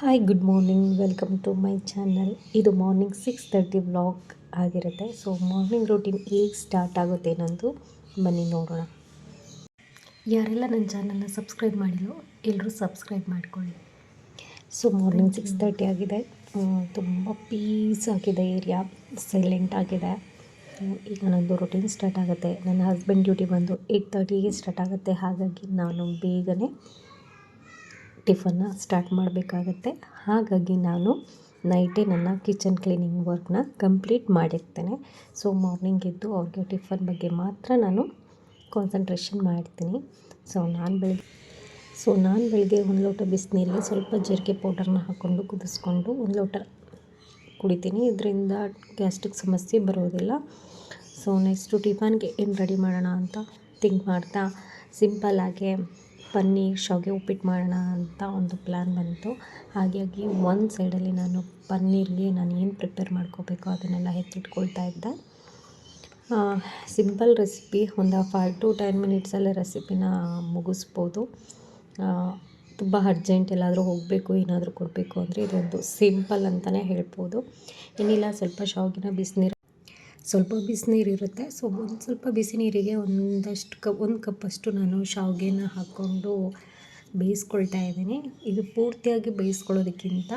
Hi good morning welcome to my channel ಇದು morning six thirty vlog ಆಗಿರುತ್ತೆ. So morning routine ಹೇಗೆ start ಆಗುತ್ತೆ ನಂದು ಬನ್ನಿ ನೋಡೋಣ. ಯಾರೆಲ್ಲ ನನ್ನ ಚಾನಲ್ನ ಸಬ್ಸ್ಕ್ರೈಬ್ ಮಾಡಿಲ್ಲೋ ಎಲ್ಲರೂ ಸಬ್ಸ್ಕ್ರೈಬ್ ಮಾಡ್ಕೊಳ್ಳಿ. ಸೊ ಮಾರ್ನಿಂಗ್ ಸಿಕ್ಸ್ ತರ್ಟಿ ಆಗಿದೆ. ತುಂಬ ಪೀಸ್ ಆಗಿದೆ ಏರಿಯಾ ಸೈಲೆಂಟ್ ಆಗಿದೆ. ಈಗ ನನ್ನದು ರೊಟೀನ್ ಸ್ಟಾರ್ಟ್ ಆಗುತ್ತೆ. ನನ್ನ ಹಸ್ಬೆಂಡ್ ಡ್ಯೂಟಿ ಬಂದು ಏಯ್ಟ್ ತರ್ಟಿಗೆ ಸ್ಟಾರ್ಟ್ ಆಗುತ್ತೆ. ಹಾಗಾಗಿ ನಾನು ಬೇಗನೆ ಟಿಫನ್ನ ಸ್ಟಾರ್ಟ್ ಮಾಡಬೇಕಾಗತ್ತೆ. ಹಾಗಾಗಿ ನಾನು ನೈಟೇ ನನ್ನ ಕಿಚನ್ ಕ್ಲೀನಿಂಗ್ ವರ್ಕ್ನ ಕಂಪ್ಲೀಟ್ ಮಾಡಿರ್ತೇನೆ. ಸೊ, ಮಾರ್ನಿಂಗ್ ಎದ್ದು ಅವ್ರಿಗೆ ಟಿಫನ್ ಬಗ್ಗೆ ಮಾತ್ರ ನಾನು ಕಾನ್ಸಂಟ್ರೇಷನ್ ಮಾಡ್ತೀನಿ. ಸೊ, ನಾನು ಬೆಳಗ್ಗೆ, ಸೊ, ನಾನು ಬೆಳಗ್ಗೆ ಒಂದು ಲೋಟ ಬಿಸಿನೀರಿಗೆ ಸ್ವಲ್ಪ ಜೀರಿಗೆ ಪೌಡರ್ನ ಹಾಕ್ಕೊಂಡು ಕುದಿಸ್ಕೊಂಡು ಒಂದು ಲೋಟ ಕುಡಿತೀನಿ. ಇದರಿಂದ ಗ್ಯಾಸ್ಟ್ರಿಕ್ ಸಮಸ್ಯೆ ಬರೋದಿಲ್ಲ. ಸೊ ನೆಕ್ಸ್ಟು ಟಿಫನ್ಗೆ ಏನು ರೆಡಿ ಮಾಡೋಣ ಅಂತ ಥಿಂಕ್ ಮಾಡ್ತಾ ಸಿಂಪಲ್ಲಾಗೆ ಪನ್ನೀರ್ ಶಾವಿಗೆ ಉಪ್ಪಿಟ್ಟು ಮಾಡೋಣ ಅಂತ ಒಂದು ಪ್ಲ್ಯಾನ್ ಬಂತು. ಹಾಗಾಗಿ ಒಂದು ಸೈಡಲ್ಲಿ ನಾನು ಪನ್ನೀರ್ಗೆ ನಾನು ಏನು ಪ್ರಿಪೇರ್ ಮಾಡ್ಕೋಬೇಕು ಅದನ್ನೆಲ್ಲ ಎತ್ತಿಟ್ಕೊಳ್ತಾ ಇದ್ದೆ. ಸಿಂಪಲ್ ರೆಸಿಪಿ ಒಂದು ಫೈವ್ ಟು ಟೆನ್ ಮಿನಿಟ್ಸಲ್ಲೇ ರೆಸಿಪಿನ ಮುಗಿಸ್ಬೋದು. ತುಂಬ ಅರ್ಜೆಂಟ್ ಎಲ್ಲಾದರೂ ಹೋಗಬೇಕು, ಏನಾದರೂ ಕೊಡಬೇಕು ಅಂದರೆ ಇದೊಂದು ಸಿಂಪಲ್ ಅಂತಲೇ ಹೇಳ್ಬೋದು. ಏನಿಲ್ಲ, ಸ್ವಲ್ಪ ಶಾವಿಗೆನ ಬಿಸಿನೀರು ಸ್ವಲ್ಪ ಬಿಸಿನೀರು ಇರುತ್ತೆ. ಸೊ ಒಂದು ಸ್ವಲ್ಪ ಬಿಸಿ ನೀರಿಗೆ ಒಂದಷ್ಟು ಕಪ್, ಒಂದು ಕಪ್ಪಷ್ಟು ನಾನು ಶಾವಿಗೆನ ಹಾಕ್ಕೊಂಡು ಬೇಯಿಸ್ಕೊಳ್ತಾ ಇದ್ದೀನಿ. ಇದು ಪೂರ್ತಿಯಾಗಿ ಬೇಯಿಸ್ಕೊಳ್ಳೋದಕ್ಕಿಂತ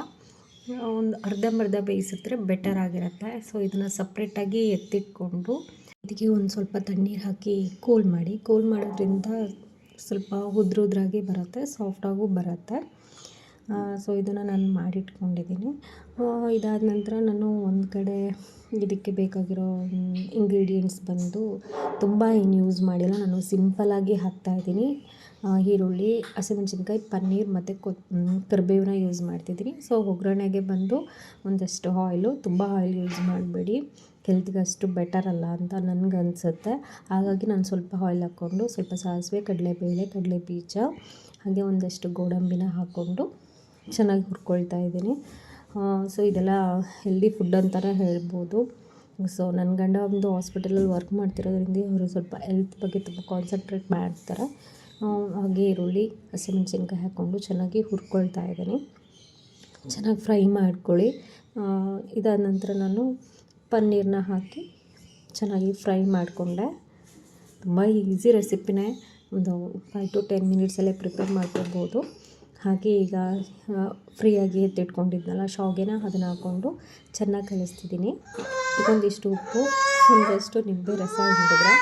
ಒಂದು ಅರ್ಧಂಬರ್ಧ ಬೇಯಿಸಿದ್ರೆ ಬೆಟರ್ ಆಗಿರುತ್ತೆ. ಸೊ ಇದನ್ನು ಸಪ್ರೇಟಾಗಿ ಎತ್ತಿಟ್ಕೊಂಡು ಇದಕ್ಕೆ ಒಂದು ಸ್ವಲ್ಪ ತಣ್ಣೀರು ಹಾಕಿ ಕೂಲ್ ಮಾಡಿ ಕೂಲ್ ಮಾಡೋದ್ರಿಂದ ಸ್ವಲ್ಪ ಉದ್ರುದ್ರಾಗಿ ಬರುತ್ತೆ ಸಾಫ್ಟಾಗೂ ಬರುತ್ತೆ. ಸೊ ಇದನ್ನು ನಾನು ಮಾಡಿಟ್ಕೊಂಡಿದ್ದೀನಿ ಇದಾದ ನಂತರ ನಾನು ಒಂದು ಕಡೆ ಇದಕ್ಕೆ ಬೇಕಾಗಿರೋ ಇಂಗ್ರೀಡಿಯೆಂಟ್ಸ್ ಬಂದು ತುಂಬ ಏನು ಯೂಸ್ ಮಾಡಿಲ್ಲ. ನಾನು ಸಿಂಪಲ್ಲಾಗಿ ಹಾಕ್ತಾಯಿದ್ದೀನಿ ಈರುಳ್ಳಿ, ಹಸಿಮೆಣ್ಸಿನ್ಕಾಯಿ, ಪನ್ನೀರ್ ಮತ್ತು ಕೊ ಕರಿಬೇವನ್ನ ಯೂಸ್ ಮಾಡ್ತಿದ್ದೀನಿ ಸೊ ಒಗ್ಗರಣೆಗೆ ಬಂದು ಒಂದಷ್ಟು ಆಯಿಲು ತುಂಬ ಆಯಿಲ್ ಯೂಸ್ ಮಾಡಬೇಡಿ. ಹೆಲ್ತ್ಗೆ ಅಷ್ಟು ಬೆಟರ್ ಅಲ್ಲ ಅಂತ ನನಗೆ ಅನಿಸುತ್ತೆ. ಹಾಗಾಗಿ ನಾನು ಸ್ವಲ್ಪ ಆಯಿಲ್ ಹಾಕ್ಕೊಂಡು ಸ್ವಲ್ಪ ಸಾಸಿವೆ, ಕಡಲೆಬೇಳೆ ಕಡಲೆ ಬೀಜ ಹಾಗೆ ಒಂದಷ್ಟು ಗೋಡಂಬಿನ ಹಾಕ್ಕೊಂಡು ಚೆನ್ನಾಗಿ ಹುರ್ಕೊಳ್ತಾ ಇದ್ದೀನಿ. ಸೊ ಇದೆಲ್ಲ ಹೆಲ್ದಿ ಫುಡ್ ಅಂತಲೇ ಹೇಳ್ಬೋದು. ಸೊ ನನ್ನ ಗಂಡ ಒಂದು ಹಾಸ್ಪಿಟಲಲ್ಲಿ ವರ್ಕ್ ಮಾಡ್ತಿರೋದ್ರಿಂದ ಅವರು ಸ್ವಲ್ಪ ಹೆಲ್ತ್ ಬಗ್ಗೆ ತುಂಬ ಕಾನ್ಸಂಟ್ರೇಟ್ ಮಾಡ್ತಾರೆ. ಹಾಗೆ ಈರುಳ್ಳಿ, ಹಸಿಮೆಣ್ಸಿನ್ಕಾಯಿ ಹಾಕ್ಕೊಂಡು ಚೆನ್ನಾಗಿ ಹುರ್ಕೊಳ್ತಾ ಇದ್ದೀನಿ. ಚೆನ್ನಾಗಿ ಫ್ರೈ ಮಾಡ್ಕೊಳ್ಳಿ. ಇದಾದ ನಂತರ ನಾನು ಪನ್ನೀರನ್ನ ಹಾಕಿ ಚೆನ್ನಾಗಿ ಫ್ರೈ ಮಾಡಿಕೊಂಡೆ. ತುಂಬ ಈಸಿ ರೆಸಿಪಿನೇ ಒಂದು ಫೈವ್ ಟು ಟೆನ್ ಮಿನಿಟ್ಸಲ್ಲೇ ಪ್ರಿಪೇರ್ ಮಾಡ್ಕೊಬೋದು ಹಾಗೆ ಈಗ ಫ್ರೀಯಾಗಿ ಎತ್ತಿಟ್ಕೊಂಡಿದ್ನಲ್ಲ, ಶಾವಿಗೆನ ಅದನ್ನು ಹಾಕ್ಕೊಂಡು ಚೆನ್ನಾಗಿ ಕಲಿಸ್ತಿದ್ದೀನಿ. ಇದೊಂದಿಷ್ಟು ಉಪ್ಪು, ಒಂದಷ್ಟು ನಿಂಬೆ ರಸ ಹಿಡಿದ್ರೆ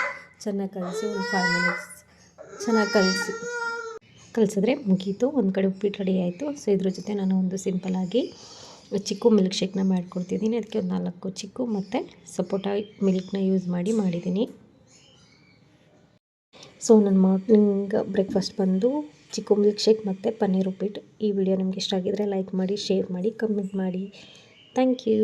ಚೆನ್ನಾಗಿ ಕಲಸಿ ಒಂದು ಫೈವ್ ಮಿನಿಟ್ಸ್ ಚೆನ್ನಾಗಿ ಕಲಸಿ. ಕಲಿಸಿದ್ರೆ ಮುಗೀತು, ಒಂದು ಕಡೆ ಉಪ್ಪಿಟ್ಟು ರೆಡಿ ಆಯಿತು. ಸೊ ಇದ್ರ ಜೊತೆ ನಾನು ಒಂದು ಸಿಂಪಲಾಗಿ ಚಿಕ್ಕು ಮಿಲ್ಕ್ ಶೇಕ್ನ ಮಾಡ್ಕೊಡ್ತಿದ್ದೀನಿ. ಅದಕ್ಕೆ ಒಂದು ನಾಲ್ಕು ಚಿಕ್ಕು ಮತ್ತು ಸಪೋಟ ಮಿಲ್ಕ್ನ ಯೂಸ್ ಮಾಡಿ ಮಾಡಿದ್ದೀನಿ. ಸೊ ನನ್ನ ಮಾರ್ನಿಂಗ್ ಬ್ರೇಕ್ಫಾಸ್ಟ್ ಬಂದು ಚಿಕ್ಕು ಮಿಲ್ಕ್ ಶೇಕ್ ಮತ್ತು ಪನ್ನೀರ್ ಉಪ್ಪಿಟ್ಟು. ಈ ವಿಡಿಯೋ ನಿಮ್ಗೆ ಇಷ್ಟ ಆಗಿದ್ದರೆ ಲೈಕ್ ಮಾಡಿ ಶೇರ್ ಮಾಡಿ ಕಮೆಂಟ್ ಮಾಡಿ. Thank you